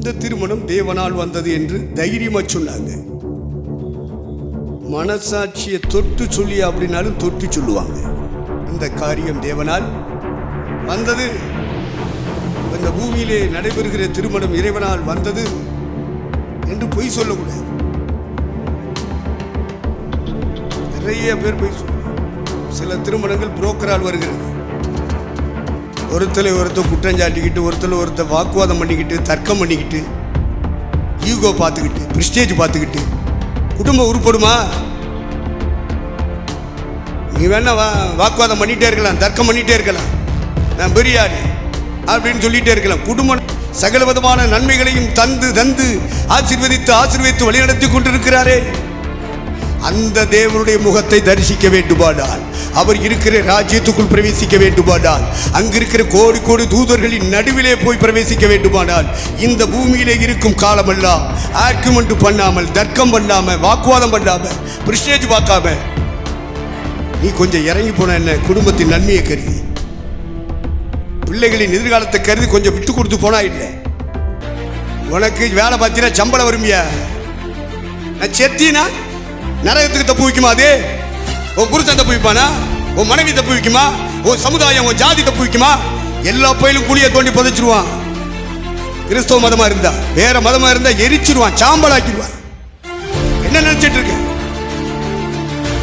இந்த திருமணம் தேவனால் வந்தது என்று தைரியமா சொன்னாங்க. மனசாட்சியை தொட்டு சொல்லி அப்படின்னாலும் தொட்டு சொல்லுவாங்க. இந்த காரியம் தேவனால் வந்தது. இந்த பூமியிலே நடைபெறுகிற திருமணம் இறைவனால் வந்தது என்று பொய் சொல்லக்கூடாது. நிறைய பேர் பொய் சொல்லுவாங்க சில திருமணங்கள் புரோக்கரால் வருகிறது. ஒருத்தரை ஒருத்தர் குற்றஞ்சாட்டிக்கிட்டு ஒருத்தர் ஒருத்தர் வாக்குவாதம் பண்ணிக்கிட்டு தர்க்கம் பண்ணிக்கிட்டு ஈகோ பார்த்துக்கிட்டு பிரிஸ்டேஜ் பார்த்துக்கிட்டு குடும்பம் உருப்படுமா? நீ வேணா வா வாக்குவாதம் பண்ணிகிட்டே இருக்கலாம் தர்க்கம் பண்ணிகிட்டே இருக்கலாம். நான் பெரிய அப்படின்னு சொல்லிகிட்டே இருக்கலாம். குடும்பம் சகல விதமான நன்மைகளையும் தந்து தந்து ஆசீர்வதித்து ஆசிர்வதித்து வழிநடத்தி கொண்டிருக்கிறாரே. அந்த தேவனுடைய முகத்தை தரிசிக்க வேண்டுமானால் அவர் இருக்கிற ராஜ்யத்துக்குள் பிரவேசிக்க வேண்டுமானால் அங்கிருக்கிற கோடி கோடி தூதர்களின் நடுவிலே போய் பிரவேசிக்க வேண்டுமானால் இந்த பூமியிலே இருக்கும் காலமெல்லாம் ஆர்குமெண்ட் பண்ணாமல் தர்க்கம் பண்ணாம வாக்குவாதம் பண்ணாம பிரிஸ்டேஜ் பார்க்காம நீ கொஞ்சம் இறங்கி போன என்ன? குடும்பத்தின் நன்மையை கருதி. பிள்ளைகளின் எதிர்காலத்தை கருதி கொஞ்சம் விட்டு கொடுத்து போனா இல்லை உனக்கு வேலை பார்த்தீங்கன்னா சம்பளம் வருமியா? நான் செத்தினா? நரகத்துக்கு தப்பு வைக்குமா அது? உன் புருஷன் தப்பு வைப்பானா? உன் மனைவி தப்பு வைக்குமா? உன் சமுதாயம் உன் ஜாதி தப்பு வைக்குமா? எல்லா பயிலும் குழியை தோண்டி புதைச்சிருவான். கிறிஸ்தவ மதமா இருந்தா வேற மதமா இருந்தா எரிச்சிருவான் சாம்பலாக்கிடுவான் என்ன நினைச்சிட்டு இருக்க?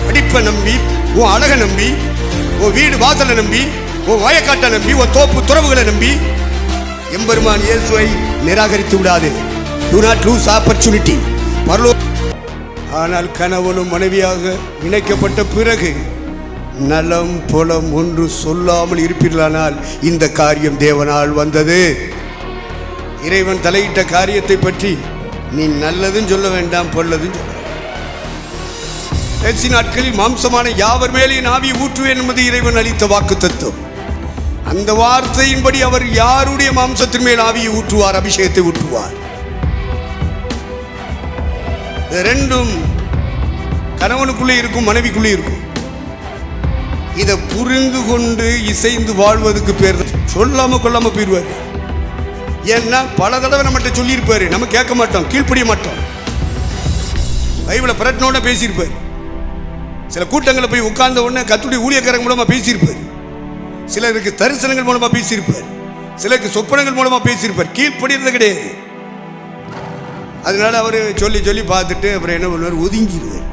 படிப்பை நம்பி உன் அழகை நம்பி உன் வீடு வாசலை நம்பி உன் வயக்காட்டை நம்பி உன் தோப்பு துறவுகளை நம்பி எம்பெருமான் இயேசுவை நிராகரித்து விடாது. டு நாட் லூஸ் ஆப்பர்ச்சுனிட்டி பரலோ ஆனால் கணவனும் மனைவியாக இணைக்கப்பட்ட பிறகு நலம் புலம் ஒன்று சொல்லாமல் இருப்பீர்களானால் இந்த காரியம் தேவனால் வந்தது. இறைவன் தலையிட்ட காரியத்தை பற்றி நீ நல்லதும் சொல்ல வேண்டாம் பொல்லதும் சொல்ல கடைசி நாட்களில் மாம்சமான யாவர் மேலே நாவி ஆவியை ஊற்றுவேன் என்பது இறைவன் அளித்த வாக்கு தத்துவம் அந்த வார்த்தையின்படி அவர் யாருடைய மாம்சத்தின் மேல் ஆவியை ஊற்றுவார் அபிஷேகத்தை ஊற்றுவார்? இது ரெண்டும் கணவனுக்குள்ளே இருக்கும் மனைவிக்குள்ளே இருக்கும். இதை புரிந்து கொண்டு இசைந்து வாழ்வதற்கு பேர் சொல்லாம கொள்ளாம போயிடுவார் ஏன்னா பல தடவை நம்மகிட்ட சொல்லியிருப்பாரு. நம்ம கேட்க மாட்டோம் கீழ்ப்படிய மாட்டோம். பைபிளை பிரட்டினோட பேசியிருப்பார். சில கூட்டங்களில் போய் உட்கார்ந்த உடனே கத்துடைய ஊழியக்காரங்க மூலமா பேசியிருப்பார். சிலருக்கு தரிசனங்கள் மூலமா பேசியிருப்பார். சிலருக்கு சொப்பனங்கள் மூலமா பேசியிருப்பார். கீழ்ப்படிறது கிடையாது. அதனால அவர் சொல்லி சொல்லி பார்த்துட்டு அப்புறம் என்ன பண்ணுவார்? ஒதுங்கிடுவார்